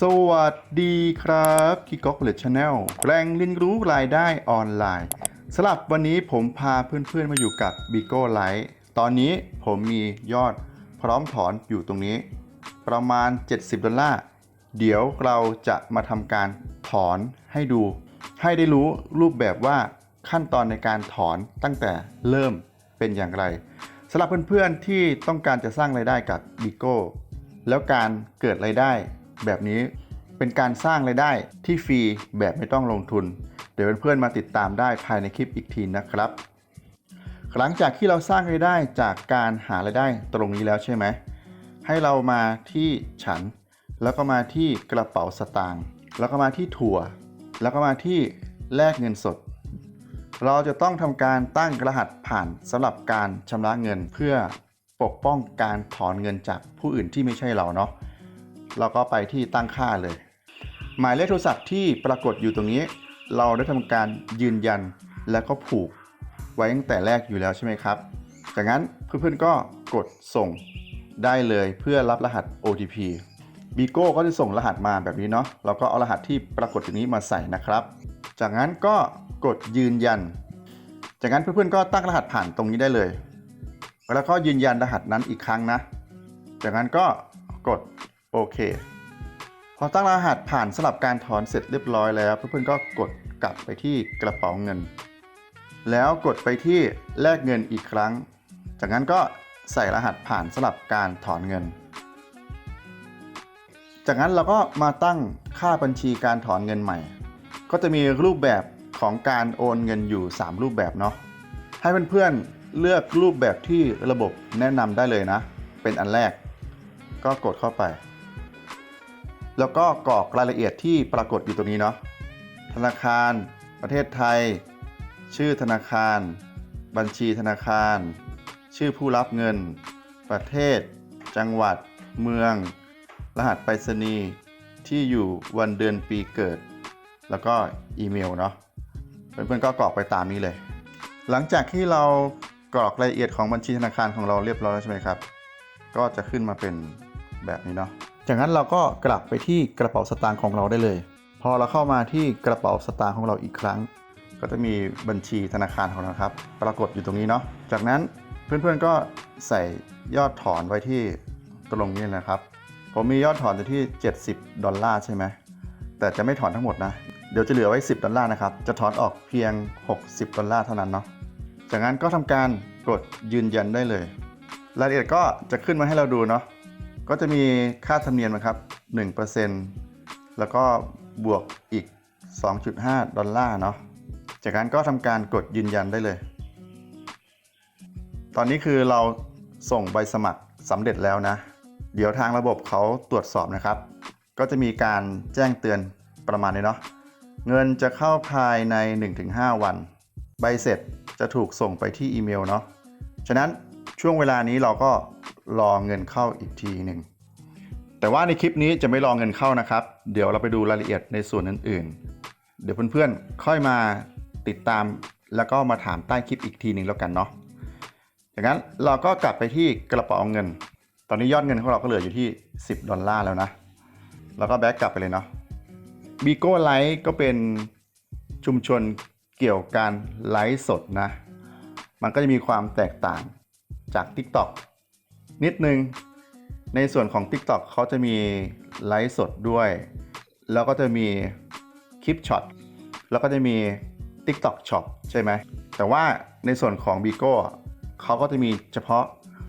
สวัสดีครับคิกก๊อกเลดชาแนลแรงเรียนรู้รายได้ออนไลน์สำหรับวันนี้ผมพาเพื่อนๆมาอยู่กับ b i g o Lite ตอนนี้ผมมียอดพร้อมถอนอยู่ตรงนี้ ประมาณ 70 ดอลลาร์ เดี๋ยวเราจะมาทำการถอนให้ดู ให้ได้รู้รูปแบบว่าขั้นตอนในการถอนตั้งแต่เริ่มเป็นอย่างไรสำหรับเพื่อนๆที่ต้องการจะสร้างรายได้กับ b i g o แล้วการเกิดรายได้ แบบนี้เป็นการสร้างรายได้ที่ฟรีแบบไม่ต้องลงทุน เดี๋ยวเพื่อนๆมาติดตามได้ภายในคลิปอีกทีนะครับ หลังจากที่เราสร้างรายได้จากการหารายได้ตรงนี้แล้วใช่ไหมให้เรามาที่ฉัน แล้วก็มาที่กระเป๋าสตางค์แล้วก็มาที่ถั่ว แล้วก็มาที่แลกเงินสด เราจะต้องทำการตั้งรหัสผ่านสำหรับการชำระเงินเพื่อปกป้องการถอนเงินจากผู้อื่นที่ไม่ใช่เราเนาะ เราก็ไปที่ตั้งค่าเลย หมายเลขโทรศัพท์ที่ปรากฏอยู่ตรงนี้ เราได้ทำการยืนยันแล้วก็ผูกไว้ตั้งแต่แรกอยู่แล้วใช่ไหมครับ จากนั้นเพื่อนๆก็กดส่งได้เลยเพื่อรับรหัส OTP บีโก้ก็จะส่งรหัสมาแบบนี้เนาะ เราก็เอารหัสที่ปรากฏตรงนี้มาใส่นะครับ จากนั้นก็กดยืนยัน จากนั้นเพื่อนๆก็ตั้งรหัสผ่านตรงนี้ได้เลย แล้วก็ยืนยันรหัสนั้นอีกครั้งนะ จากนั้นก็กด โอเค พอตั้งรหัสผ่านสลับการถอนเสร็จเรียบร้อยแล้ว เพื่อนๆก็กดกลับไปที่กระเป๋าเงิน แล้วกดไปที่แลกเงินอีกครั้ง จากนั้นก็ใส่รหัสผ่านสลับการถอนเงิน จากนั้นเราก็มาตั้งค่าบัญชีการถอนเงินใหม่ ก็จะมีรูปแบบของการโอนเงินอยู่ 3 รูปแบบเนาะ ให้เพื่อนๆเลือกรูปแบบที่ระบบแนะนำได้เลยนะ เป็นอันแรก ก็กดเข้าไป แล้วก็กรอกรายละเอียดที่ปรากฏอยู่ตรงนี้เนาะธนาคาร ประเทศไทย ชื่อธนาคาร บัญชีธนาคาร ชื่อผู้รับเงิน ประเทศ จังหวัด เมือง รหัสไปรษณีย์ที่อยู่วันเดือนปีเกิด แล้วก็อีเมลเนาะเพื่อนๆก็กรอกไปตามนี้เลย หลังจากที่เรากรอกรายละเอียดของบัญชีธนาคารของเราเรียบร้อยแล้วใช่ไหมครับ ก็จะขึ้นมาเป็นแบบนี้เนาะ จากนั้นเราก็กลับไปที่กระเป๋าสตางค์ของเราได้เลย พอเราเข้ามาที่กระเป๋าสตางค์ของเราอีกครั้ง ก็จะมีบัญชีธนาคารของเราครับ ปรากฏอยู่ตรงนี้เนาะ จากนั้นเพื่อนๆก็ใส่ยอดถอนไว้ที่ตรงนี้นะครับ ผมมียอดถอนอยู่ที่ 70 ดอลลาร์ใช่ไหม แต่จะไม่ถอนทั้งหมดนะ เดี๋ยวจะเหลือไว้ 10 ดอลลาร์นะครับ จะถอนออกเพียง 60 ดอลลาร์เท่านั้นเนาะ จากนั้นก็ทำการกดยืนยันได้เลย รายละเอียดก็จะขึ้นมาให้เราดูเนาะ ก็จะมีค่าธรรมเนียมนะครับ 1%แล้วก็บวกอีก 2.5 ดอลลาร์เนาะ จากนั้นก็ทำการกดยืนยันได้เลย ตอนนี้คือเราส่งใบสมัครสำเร็จแล้วนะ เดี๋ยวทางระบบเขาตรวจสอบนะครับ ก็จะมีการแจ้งเตือนประมาณนี้เนาะ เงินจะเข้าภายใน 1-5 วัน ใบเสร็จจะถูกส่งไปที่อีเมลเนาะ ฉะนั้นช่วงเวลานี้เราก็ รอเงินเข้าอีกทีหนึ่งแต่ว่าในคลิปนี้จะไม่รอเงินเข้านะครับ เดี๋ยวเราไปดูรายละเอียดในส่วนอื่นๆ เดี๋ยวเพื่อนๆ ค่อยมาติดตามแล้วก็มาถามใต้คลิปอีกทีหนึ่งแล้วกันเนาะจากนั้นเราก็กลับไปที่กระเป๋าเงิน ตอนนี้ยอดเงินของเราก็เหลืออยู่ที่ 10 ดอลลาร์แล้วนะ แล้วก็แบ็กกลับไปเลยเนาะบีโก้ไลฟ์ก็เป็นชุมชนเกี่ยวกับการไลฟ์สดนะ มันก็จะมีความแตกต่างจาก TikTok นิดนึง ในส่วนของ TikTok เขาจะมีไลฟ์สดด้วย แล้วก็จะมีคลิปช็อตแล้วก็จะมี TikTok Shop ใช่ไหม แต่ว่าในส่วนของ b i g o เขาก็จะมีเฉพาะ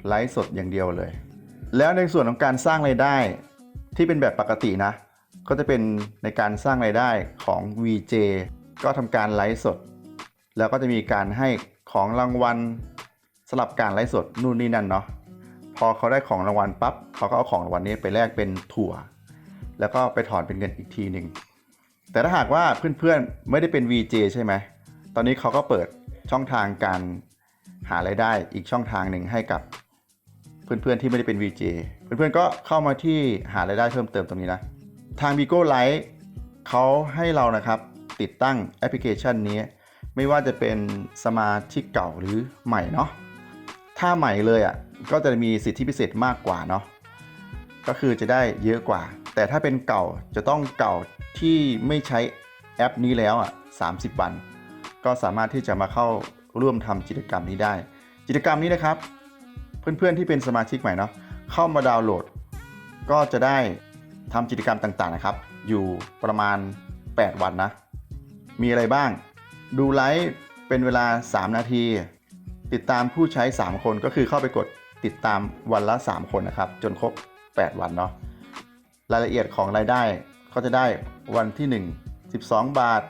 ไลฟ์สดอย่างเดียวเลย แล้วในส่วนของการสร้างไรายได้ที่เป็นแบบปกตินะ ก็จะเป็นในการสร้างไรายได้ของ VJ ก็ทำการไลฟ์สด แล้วก็จะมีการให้ของรางวัลสำหรับการไลฟ์สดนู่นนี่นั่นเนาะ อเขาได้ของรางวัลปั๊บเขาก็เอาของรางวัลนี้ไปแลกเป็นถั่ว แล้วก็ไปถอนเป็นเงินอีกทีหนึ่งแต่ถ้าหากว่าเพื่อนๆไม่ได้เป็น VJ ใช่ไหมตอนนี้เขาก็เปิดช่องทางการหารายได้อีกช่องทางหนึ่งให้กับเพื่อนๆที่ไม่ได้เป็น VJ เพื่อนๆก็เข้ามาที่หารายได้เพิ่มเติมตรงนี้นะ ทาง Bigo Lite เขาให้เรานะครับติดตั้งแอปพลิเคชันนี้ ไม่ว่าจะเป็นสมาชิกเก่าหรือใหม่เนาะ ถ้าใหม่เลยอะก็จะมีสิทธิพิเศษมากกว่าเนาะก็คือจะได้เยอะกว่า แต่ถ้าเป็นเก่าจะต้องเก่าที่ไม่ใช้แอปนี้แล้วอะ30 วัน ก็สามารถที่จะมาเข้าร่วมทำกิจกรรมนี้ได้ กิจกรรมนี้นะครับ เพื่อนๆที่เป็นสมาชิกใหม่เนาะเข้ามาดาวน์โหลด ก็จะได้ทำกิจกรรมต่างๆนะครับ อยู่ประมาณ 8 วันนะ มีอะไรบ้าง ดูไลฟ์เป็นเวลา 3 นาที ติดตามผู้ใช้ 3 คนก็คือเข้าไปกดติดตามวันละ 3 คนนะครับ จนครบ 8 วันเนาะรายละเอียดของรายได้ก็จะได้วันที่ 1 12 บาท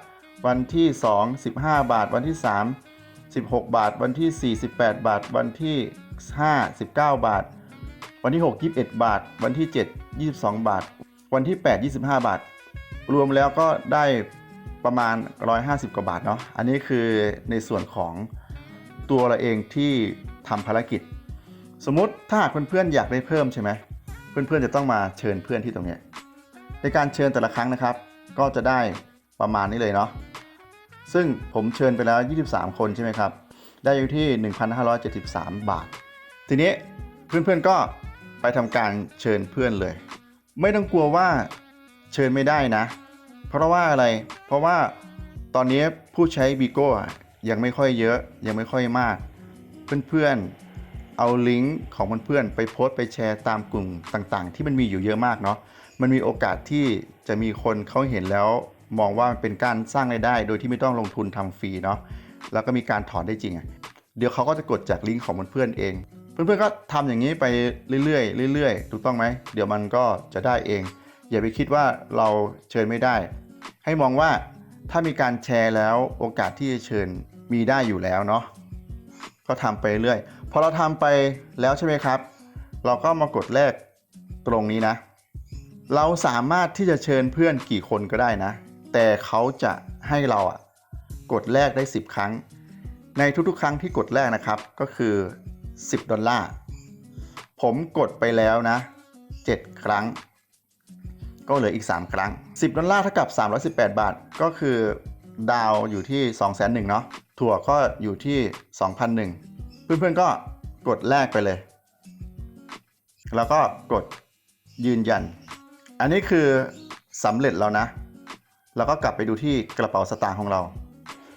วันที่ 2 15 บาท วันที่ 3 16 บาท วันที่48บาท วันที่ 5 19 บาท วันที่ 6 21 บาท วันที่ 7 22 บาท วันที่ 8 25 บาท รวมแล้วก็ได้ประมาณ 150 กว่าบาทเนาะอันนี้คือในส่วนของ ตัวเราเองที่ทำภารกิจ สมมติถ้าหากเพื่อนๆอยากได้เพิ่มใช่ไหมเพื่อนๆจะต้องมาเชิญเพื่อนที่ตรงนี้ในการเชิญแต่ละครั้งนะครับ ก็จะได้ประมาณนี้เลยเนาะซึ่งผมเชิญไปแล้ว 23 คนใช่ไหมครับ ได้อยู่ที่ 1,573 บาท ทีนี้เพื่อนๆก็ไปทำการเชิญเพื่อนเลย ไม่ต้องกลัวว่าเชิญไม่ได้นะ เพราะว่าอะไร เพราะว่าตอนนี้ผู้ใช้บีโก้ ยังไม่ค่อยเยอะยังไม่ค่อยมาก เพื่อนๆเอาลิงก์ของเพื่อนๆไปโพสต์ไปแชร์ตามกลุ่มต่างๆ ที่มันมีอยู่เยอะมากเนาะมันมีโอกาสที่จะมีคนเขาเห็นแล้วมองว่ามันเป็นการสร้างรายได้ โดยที่ไม่ต้องลงทุนทำฟรีเนาะแล้วก็มีการถอนได้จริงเดี๋ยวเขาก็จะกดจากลิงก์ของเพื่อนๆเอง เพื่อนๆก็ทำอย่างนี้ไปเรื่อยๆเรื่อยๆถูกต้องไหมเดี๋ยวมันก็จะได้เอง อย่าไปคิดว่าเราเชิญไม่ได้ ให้มองว่าถ้ามีการแชร์แล้วโอกาสที่จะเชิญ มีได้อยู่แล้วเนาะก็ทำไปเรื่อยพอเราทำไปแล้วใช่ไหมครับ เราก็มากดแรกตรงนี้นะ เราสามารถที่จะเชิญเพื่อนกี่คนก็ได้นะ แต่เขาจะให้เราอะกดแรกได้ 10 ครั้ง ในทุกๆ ครั้งที่กดแรกนะครับก็คือ 10 ดอลลาร์ผมกดไปแล้วนะ 7 ครั้ง ก็เหลืออีก 3 ครั้ง 10 ดอลลาร์เท่ากับ 318 บาท ก็คือดาวอยู่ที่ 2 0 0 0 0 0เนาะ ถั่วก็อยู่ที่ 2,001 เพื่อนๆก็กดแรกไปเลย แล้วก็กดยืนยัน อันนี้คือสำเร็จแล้วนะ แล้วก็กลับไปดูที่กระเป๋าสตางค์ของเรา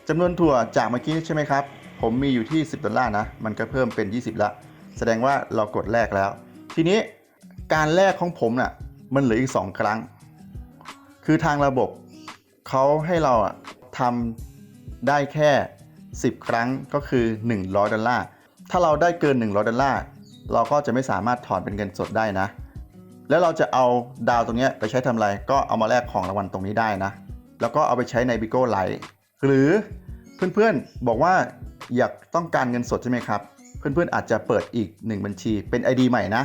จำนวนถั่วจากเมื่อกี้ใช่ไหมครับ ผมมีอยู่ที่ 10 ดอลลาร์นะ มันก็เพิ่มเป็น 20 ละ แสดงว่าเรากดแรกแล้ว ทีนี้การแรกของผมน่ะ มันเหลืออีก 2 ครั้ง คือทางระบบเขาให้เราทำได้แค่ 10 ครั้งก็คือ 100 ดอลลาร์ ถ้าเราได้เกิน 100 ดอลลาร์ เราก็จะไม่สามารถถอนเป็นเงินสดได้นะ แล้วเราจะเอาดาวตรงนี้ไปใช้ทำอะไร ก็เอามาแลกของรางวัลตรงนี้ได้นะ แล้วก็เอาไปใช้ใน b i g o l i หรือเพื่อนๆบอกว่าอยากต้องการเงินสดใช่ไหมครับ เพื่อนๆอาจจะเปิดอีก 1 บัญชีเป็น ID ใหม่นะ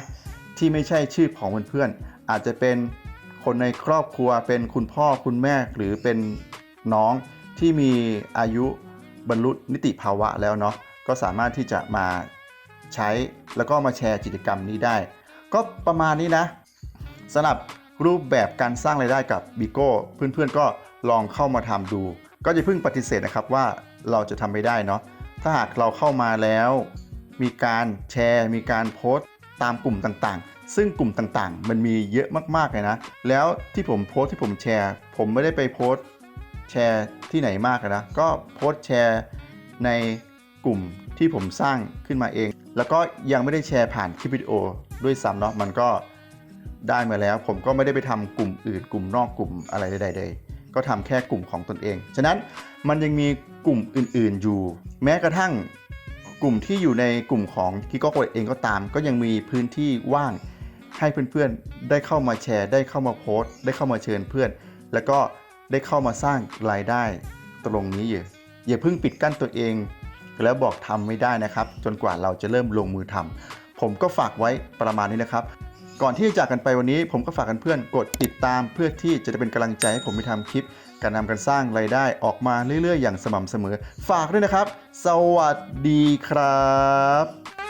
ที่ไม่ใช่ชื่อของเพื่อนๆอาจจะเป็นคนในครอบครัวเป็นคุณพ่อคุณแม่หรือเป็นน้องที่มีอายุ บรรลุนิติภาวะแล้วเนาะก็สามารถที่จะมาใช้แล้วก็มาแชร์กิจกรรมนี้ได้ ก็ประมาณนี้นะสำหรับรูปแบบการสร้างรายได้กับบิโก้เพื่อนๆก็ลองเข้ามาทำดู ก็จะเพิ่งปฏิเสธนะครับว่าเราจะทำไม่ได้เนาะถ้าหากเราเข้ามาแล้ว มีการแชร์ มีการโพสต์ตามกลุ่มต่างๆ ซึ่งกลุ่มต่างๆ มันมีเยอะมากๆเลยนะ แล้วที่ผมโพสต์ที่ผมแชร์ ผมไม่ได้ไปโพสต์ แชร์ที่ไหนมากนะ ก็โพสต์แชร์ในกลุ่มที่ผมสร้างขึ้นมาเอง แล้วก็ยังไม่ได้แชร์ผ่านคลิปวิดีโอด้วยซ้ำเนาะมันก็ได้มาแล้ว ผมก็ไม่ได้ไปทำกลุ่มอื่น กลุ่มนอกกลุ่มอะไรใดๆเลยก็ทำแค่กลุ่มของตนเอง ฉะนั้นมันยังมีกลุ่มอื่นๆอยู่ แม้กระทั่งกลุ่มที่อยู่ในกลุ่มของที่ก็โกดเองก็ตาม ก็ยังมีพื้นที่ว่างให้เพื่อนๆ ได้เข้ามาแชร์ ได้เข้ามาโพสต์ ได้เข้ามาเชิญเพื่อน แล้วก็ ได้เข้ามาสร้างรายได้ตรงนี้อยู่อย่าเพิ่งปิดกั้นตัวเอง แล้วบอกทำไม่ได้นะครับ จนกว่าเราจะเริ่มลงมือทำผมก็ฝากไว้ประมาณนี้นะครับ ก่อนที่จะจากกันไปวันนี้ ผมก็ฝากกันเพื่อนกดติดตามเพื่อที่จะได้เป็นกำลังใจให้ผมไปทำคลิป การนำการสร้างรายได้ออกมาเรื่อยๆ อย่างสม่ำเสมอ ฝากด้วยนะครับ สวัสดีครับ